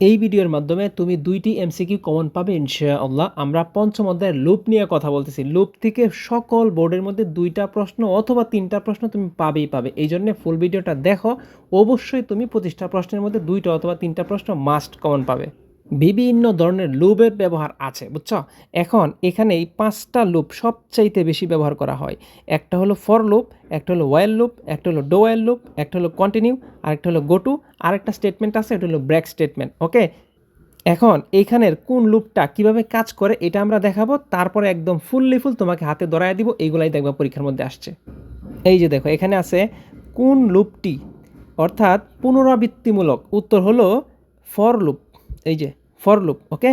এই ভিডিওর মাধ্যমে তুমি দুইটি এমসিকিউ কমন পাবে, ইনশাআল্লাহ। আমরা পঞ্চম অধ্যায়ের লুপ নিয়ে কথা বলতেছি। লুপ থেকে সকল বোর্ডের মধ্যে দুইটা প্রশ্ন অথবা তিনটা প্রশ্ন তুমি পাবেই পাবে। এই জন্য ফুল ভিডিওটা দেখো। অবশ্যই তুমি পঁচিশটা প্রশ্নের মধ্যে দুইটা অথবা তিনটা প্রশ্ন মাস্ট কমন পাবে। বিভিন্ন ধরনের লুপের ব্যবহার আছে, বুঝছ? এখন এখানে এই পাঁচটা লুপ সবচাইতে বেশি ব্যবহার করা হয়। একটা হলো ফর লুপ, একটা হলো ওয়াইল লুপ, একটা হলো ডো লুপ, একটা হলো কন্টিনিউ আর একটা হলো গোটু আর একটা স্টেটমেন্ট আছে, এটা হলো ব্রেক স্টেটমেন্ট ওকে এখন এইখানের কোন লুপটা কীভাবে কাজ করে এটা আমরা দেখাবো, তারপরে একদম ফুললি ফুল তোমাকে হাতে ধরায় দিব, এইগুলাই দেখবা পরীক্ষার মধ্যে আসছে। এই যে দেখো, এখানে আছে কোন লুপটি, অর্থাৎ পুনরাবৃত্তিমূলক, উত্তর হলো ফর লুপ, এই যে ফর লুপ ওকে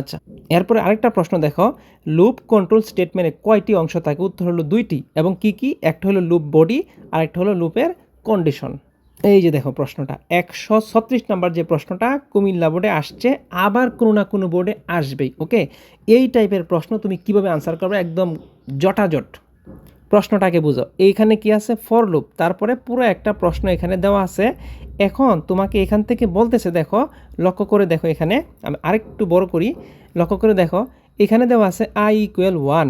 আচ্ছা এরপরে আরেকটা প্রশ্ন দেখো। লুপ কন্ট্রোল স্টেটমেন্টে কয়টি অংশ থাকে? উত্তর হলো দুইটি, এবং কি কি? একটা হলো লুপ বডি আর একটা হলো লুপের কন্ডিশন এই যে দেখো প্রশ্নটা, একশো ছত্রিশ নাম্বার যে প্রশ্নটা কুমিল্লা বোর্ডে আসছে, আবার কোনো না কোনো বোর্ডে আসবেই ওকে এই টাইপের প্রশ্ন তুমি কীভাবে আনসার করবে? একদম জটাজট। প্রশ্নটাকে বুঝো। এইখানে কি আছে? ফর লুপ তারপরে পুরো একটা প্রশ্ন এখানে দেওয়া আছে। এখন তোমাকে এখান থেকে বলতেছে, দেখো, লক্ষ্য করে দেখো এখানে। আমি আরেকটু বড় করি। লক্ষ্য করে দেখো, এখানে দেওয়া আছে আই ইকুয়াল ওয়ান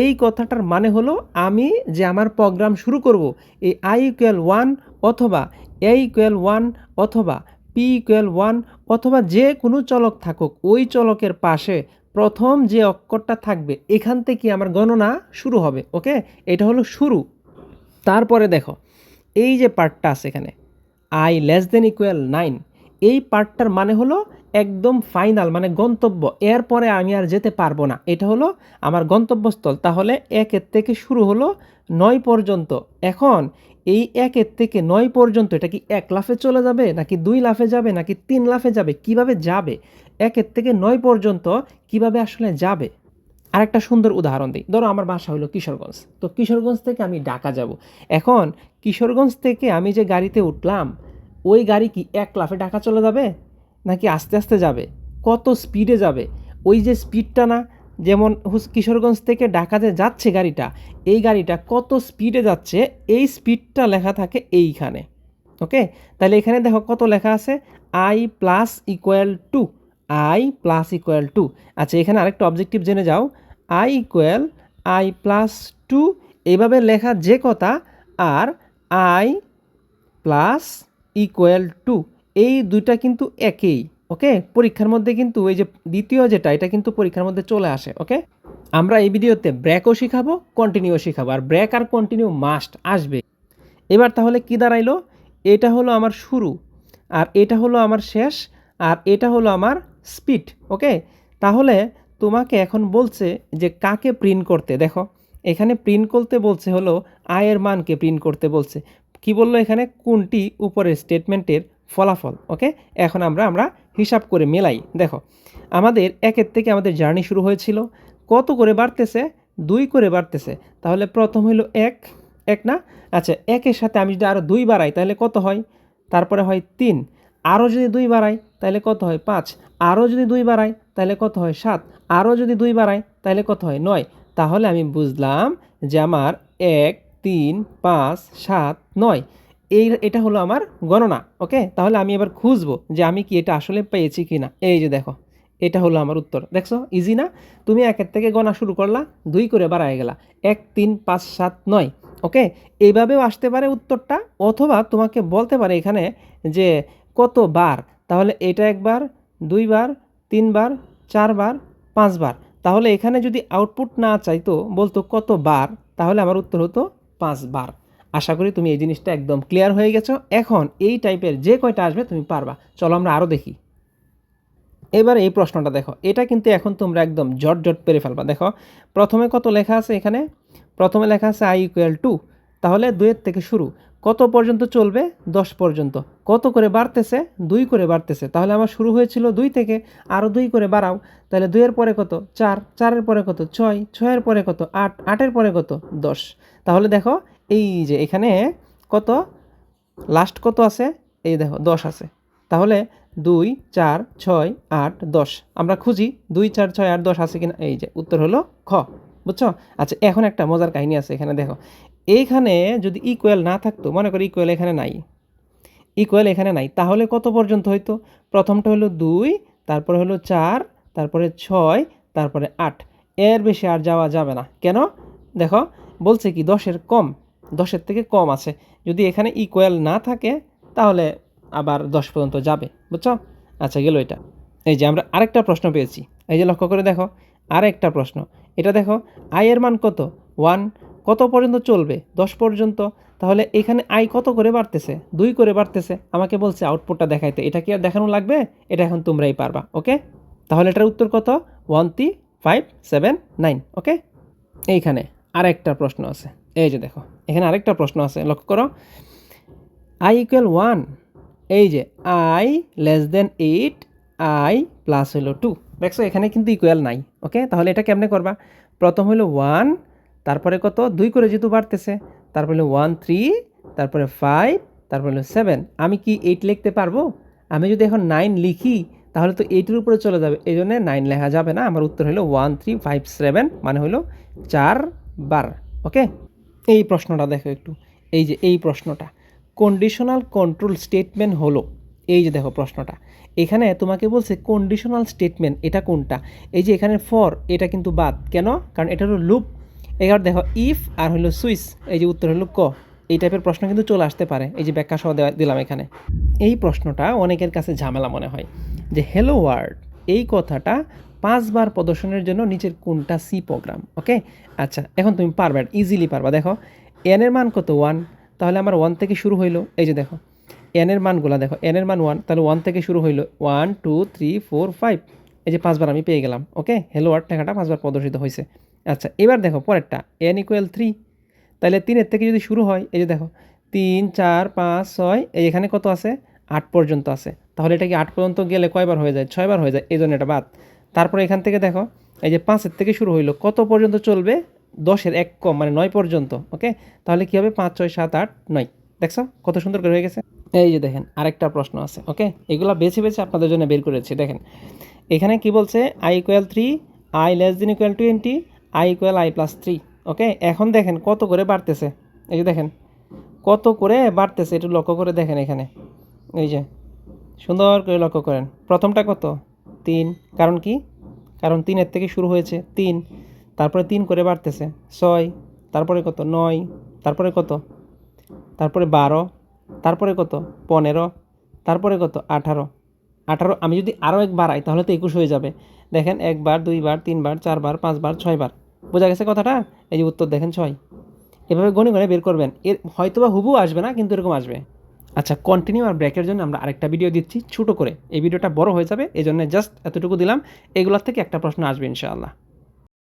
এই কথাটার মানে হলো, আমি যে আমার প্রোগ্রাম শুরু করব, এই আই ইকুয়াল ওয়ান অথবা এ ইকুয়াল ওয়ান অথবা পি ইকুয়াল ওয়ান অথবা যে কোনো চলক থাকুক, ওই চলকের পাশে প্রথম যে অক্ষরটা থাকবে, এখান থেকে আমার গণনা শুরু হবে, ওকে? এটা হলো শুরু। তারপরে দেখো, এই যে পার্টটা আছে এখানে I less than equal nine এই পার্টটার মানে হলো একদম ফাইনাল মানে গন্তব্য। এরপরে আমি আর যেতে পারব না। এটা হলো আমার গন্তব্যস্থল। তাহলে একের থেকে শুরু হলো নয় পর্যন্ত। এখন এই একের থেকে নয় পর্যন্ত এটা কি এক লাফে চলে যাবে, নাকি দুই লাফে যাবে, নাকি তিন লাফে যাবে, কীভাবে যাবে? একের থেকে নয় পর্যন্ত কীভাবে আসলে যাবে? আরেকটা সুন্দর উদাহরণ দিই। ধরো আমার বাসা হলো কিশোরগঞ্জ। তো কিশোরগঞ্জ থেকে আমি ঢাকা যাব। এখন কিশোরগঞ্জ থেকে আমি যে গাড়িতে উঠলাম, ওই গাড়ি কি এক লাফে ঢাকা চলে যাবে, নাকি আস্তে আস্তে যাবে? কত স্পিডে যাবে? ওই যে স্পিডটা না যেমন হুস- কিশোরগঞ্জ থেকে ঢাকাতে যাচ্ছে গাড়িটা, এই গাড়িটা কত স্পিডে যাচ্ছে, এই স্পিডটা লেখা থাকে এইখানে, ওকে? তাহলে এখানে দেখো কত লেখা আছে I plus equal two I plus equal two আচ্ছা এখানে আরেকটা অবজেক্টিভ জেনে যাও I equal I plus two এইভাবে লেখা যে কথা, আর আই প্লাস ইকুয়াল টু এই দুইটা কিন্তু একই। ওকে? পরীক্ষার মধ্যে কিন্তু এই যে দ্বিতীয় যেটা, এটা কিন্তু পরীক্ষার মধ্যে চলে আসে, ওকে? আমরা এই ভিডিওতে ব্রেকও শিখাবো কন্টিনিউ শিখাবো, আর ব্রেক আর কন্টিনিউ মাস্ট আসবে। এবার তাহলে কি দাঁড়াইলো? এটা হলো আমার শুরু, আর এটা হলো আমার শেষ, আর এটা হলো আমার স্পিড ওকে? তাহলে তোমাকে এখন বলছে যে কাকে প্রিন্ট করতে, দেখো, এখানে প্রিন্ট করতে বলছে হলো আয়ের মানকে প্রিন্ট করতে বলছে। কি বলল এখানে? কোনটি উপরের স্টেটমেন্টের ফলাফল, ওকে? এখন আমরা আমরা হিসাব করে মেলাই। দেখো, আমাদের একের থেকে আমাদের জার্নি শুরু হয়েছিল, কত করে বাড়তেছে? দুই করে বাড়তেছে। তাহলে প্রথম হলো এক এক না? আচ্ছা একের সাথে আমি যদি আরও দুই বাড়াই, তাহলে কত হয়? তারপরে হয় তিন। আরও যদি দুই বাড়াই, তাহলে কত হয়? পাঁচ। আরও যদি দুই বাড়াই, তাহলে কত হয়? সাত। আরও যদি দুই বাড়াই, তাহলে কত হয়? নয়। তাহলে আমি বুঝলাম যে আমার এক, তিন, পাঁচ, সাত, নয়। এই এটা হলো আমার গণনা ওকে তাহলে আমি এবার খুঁজবো যে আমি কি এটা আসলে পেয়েছি কি না এই যে দেখো, এটা হলো আমার উত্তর। দেখছ? ইজি না? তুমি একের থেকে গণা শুরু করলা, দুই করে বাড়ায় গেলা। এক, তিন, পাঁচ, সাত, নয় ওকে এইভাবেও আসতে পারে উত্তরটা, অথবা তোমাকে বলতে পারে এখানে যে কতবার, তাহলে এটা একবার দুইবার তিনবার চারবার পাঁচবার তাহলে এখানে যদি আউটপুট না চাইতো, বলতো কতবার, তাহলে আমার উত্তর হতো পাঁচবার আশা করি তুমি এই জিনিসটা একদম ক্লিয়ার হয়ে গেছো। এখন এই টাইপের যে কয়টা আসবে তুমি পারবা। চলো আমরা আরও দেখি। এবার এই প্রশ্নটা দেখো। এটা কিন্তু এখন তোমরা একদম জট জট পেরে ফেলবা। দেখো, প্রথমে কত লেখা আছে এখানে? প্রথমে লেখা আছে আই ইকুয়াল টু তাহলে দুইয়ের থেকে শুরু। কত পর্যন্ত চলবে? দশ পর্যন্ত। কত করে বাড়তেছে? দুই করে বাড়তেছে। তাহলে আমার শুরু হয়েছিল দুই থেকে আরও দুই করে বাড়াও। তাহলে দুইয়ের পরে কত? চার। চারের পরে কত? ছয়। ছয়ের পরে কত? আট। আটের পরে কত? দশ। তাহলে দেখো এই যে এখানে কত? লাস্ট কত আছে? এই দেখো, দশ আছে। তাহলে দুই, চার, ছয়, আট, দশ। আমরা খুঁজি, দুই, চার, ছয়, আট, দশ আছে কিনা? এই যে, উত্তর হলো খ। বুঝছ? আচ্ছা এখন একটা মজার কাহিনী আছে এখানে, দেখো। এইখানে যদি ইকুয়াল না থাকতো, মনে করি ইকুয়াল এখানে নাই। ইকুয়াল এখানে নাই। তাহলে কত পর্যন্ত হইতো? প্রথমটা হলো দুই, তারপরে হলো চার, তারপরে ছয়, তারপরে আট। এর বেশি আর যাওয়া যাবে না। কেন? দেখো, বলছে কি, দশের কম। দশের থেকে কম আছে। যদি এখানে ইকুয়াল না থাকে, তাহলে আবার দশ পর্যন্ত যাবে, বুঝছ? আচ্ছা গেল এটা। এই যে আমরা আরেকটা প্রশ্ন পেয়েছি। এই যে লক্ষ্য করে দেখো, আরেকটা প্রশ্ন। এটা দেখো আয়ের মান কত? ওয়ান কত পর্যন্ত চলবে? দশ পর্যন্ত। তাহলে এখানে আই কত করে বাড়তেছে? দুই করে বাড়তেছে। আমাকে বলছে আউটপুটটা দেখাইতে। এটা কি আর দেখানো লাগবে? এটা এখন তোমরাই পারবা, ওকে? তাহলে এটার উত্তর কত? One three five seven nine okay? এইখানে আরেকটা প্রশ্ন আছে। এই যে দেখো, এখানে আরেকটা প্রশ্ন আছে, লক্ষ্য করো। আই ইকুয়াল ওয়ান এই যে I less than eight I plus হলো টু দেখছ, এখানে কিন্তু ইকুয়াল নাই ওকে তাহলে এটা কেমনে করবা? প্রথম হলো ওয়ান তারপরে কত? দুই করে যেহেতু বাড়তেছে, তারপরে হলো ওয়ান থ্রি তারপরে ফাইভ তারপরে হলো সেভেন আমি কি এইট লিখতে পারব? আমি যদি এখন নাইন লিখি, তাহলে তো এইটের উপরে চলে যাবে। এই জন্য নাইন লেখা যাবে না। আমার উত্তর হলো ওয়ান থ্রি ফাইভ সেভেন মানে হলো চার বার ওকে এই প্রশ্নটা দেখো একটু। এই যে, এই প্রশ্নটা। কন্ডিশনাল কন্ট্রোল স্টেটমেন্ট হলো। এই যে দেখো প্রশ্নটা। এখানে তোমাকে বলছে কন্ডিশনাল স্টেটমেন্ট এটা কোনটা? এই যে এখানে ফর এটা কিন্তু বাদ। কেন? কারণ এটা হলো লুপ এবার দেখো ইফ আর হলো সুইচ এই যে উত্তর হলো ক। এই টাইপের প্রশ্ন কিন্তু চলে আসতে পারে। এই যে ব্যাখ্যা সহ দিলাম এখানে। এই প্রশ্নটা অনেকের কাছে ঝামেলা মনে হয়। যে হ্যালো ওয়ার্ড এই কথাটা পাঁচবার প্রদর্শনের জন্য নিচের কোনটা সি প্রোগ্রাম, ওকে? আচ্ছা এখন তুমি পারবে ইজিলি পারবা। দেখো এন এর মান কত? ওয়ান তাহলে আমার ওয়ান থেকে শুরু হইল। এই যে দেখো এন এর মানগুলো দেখো এন এর মান ওয়ান তাহলে ওয়ান থেকে শুরু হইল। One two three four five এই যে পাঁচবার আমি পেয়ে গেলাম, ওকে? হ্যালো ওয়ার্ড লেখাটা পাঁচবার প্রদর্শিত হয়েছে আচ্ছা এবার দেখো, পরেরটা এন ইকুয়াল থ্রি তাহলে তিনের থেকে যদি শুরু হয়, এই যে দেখো, তিন, চার, পাঁচ, ছয়, এই এখানে কত আছে? আট পর্যন্ত আছে। তাহলে এটা কি আট পর্যন্ত গেলে কয়বার হয়ে যায়? ছয়বার হয়ে যায়, এই জন্য এটা বাদ। তারপরে এখান থেকে দেখো, এই যে পাঁচের থেকে শুরু হইল, কত পর্যন্ত চলবে? দশের এক কম মানে নয় পর্যন্ত ওকে তাহলে কী হবে? পাঁচ, ছয়, সাত, আট, নয়। দেখছ? কত সুন্দর করে হয়ে গেছে? এই যে দেখেন, আরেকটা প্রশ্ন আছে ওকে এগুলো বেছে বেছে আপনাদের জন্য বের করেছি, দেখেন। এখানে কি বলছে? I equal three I less than equal twenty I equal I plus three okay এখন দেখেন, কত করে বাড়তেছে? এই যে দেখেন, কত করে বাড়তেছে? একটু লক্ষ্য করে দেখেন এখানে। এই যে, সুন্দর করে লক্ষ্য করেন। প্রথমটা কত? তিন। কারণ কি? কারণ তিনের থেকে শুরু হয়েছে তিন। তারপরে তিন করে বাড়তেছে ছয়। তারপরে কত? নয়। তারপরে কত? তারপরে বারো। তারপরে কত? পনেরো। তারপরে কত? আঠারো। আঠারো আমি যদি আরও এক বাড়াই, তাহলে তো একুশ হয়ে যাবে। দেখেন একবার, দুইবার, তিনবার, চারবার, পাঁচবার, ছয়বার। বোঝা গেছে কথাটা? এই যে উত্তর দেখেন ছয়। এভাবে গণে গণে বের করবেন। এর হয়তোবা হুবু আসবে না, কিন্তু এরকম আসবে। আচ্ছা কন্টিনিউ আর ব্রেকের জন্য আমরা আরেকটা ভিডিও দিচ্ছি ছোটো করে। এই ভিডিওটা বড় হয়ে যাবে এই জন্য জাস্ট এতটুকু দিলাম। এগুলোর থেকে একটা প্রশ্ন আসবে, ইনশাআল্লাহ।